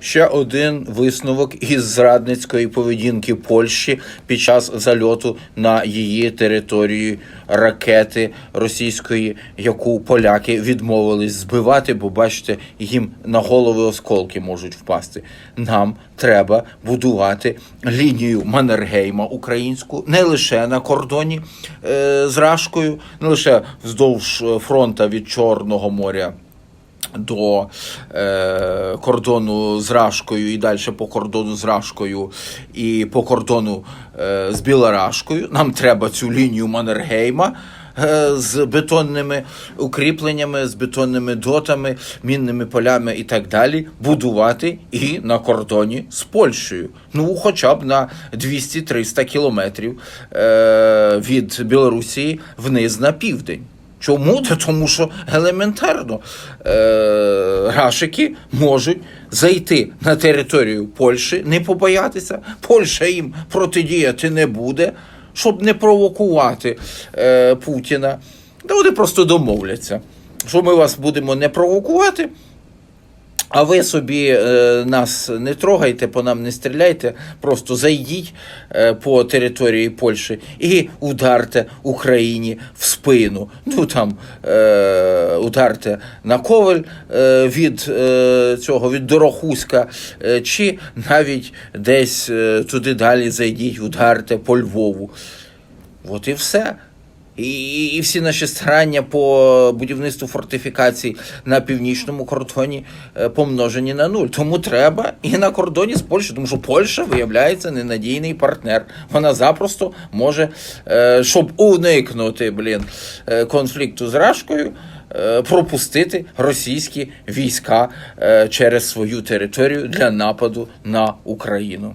Ще один висновок із зрадницької поведінки Польщі під час зальоту на її територію ракети російської, яку поляки відмовились збивати, бо бачите, їм на голови осколки можуть впасти. Нам треба будувати лінію Маннергейма українську не лише на кордоні е, з Рашкою, не лише вздовж е, фронта від Чорного моря до е, кордону з Рашкою і далі по кордону з Рашкою і по кордону е, з Білорашкою. Нам треба цю лінію Маннергейма. е, З бетонними укріпленнями, з бетонними дотами, мінними полями і так далі, будувати і на кордоні з Польщею. Ну, хоча б на 200-300 кілометрів е, від Білорусі вниз на південь. Чому? Тому що елементарно е, рашики можуть зайти на територію Польщі, не побоятися. Польща їм протидіяти не буде, щоб не провокувати е, Путіна. Та вони просто домовляться, що ми вас будемо не провокувати. А ви собі е, нас не трогайте, по нам не стріляйте, просто зайдіть е, по території Польщі і ударте Україні в спину. Ну там е, ударте на коваль е, від е, цього від Дорохуська, е, чи навіть десь е, туди далі зайдіть, ударте по Львову. От і все. І, і всі наші старання по будівництву фортифікацій на північному кордоні е, помножені на нуль. Тому треба і на кордоні з Польщею, тому що Польща виявляється ненадійний партнер. Вона запросто може, е, щоб уникнути блін, е, конфлікту з Рашкою. Пропустити російські війська через свою територію для нападу на Україну.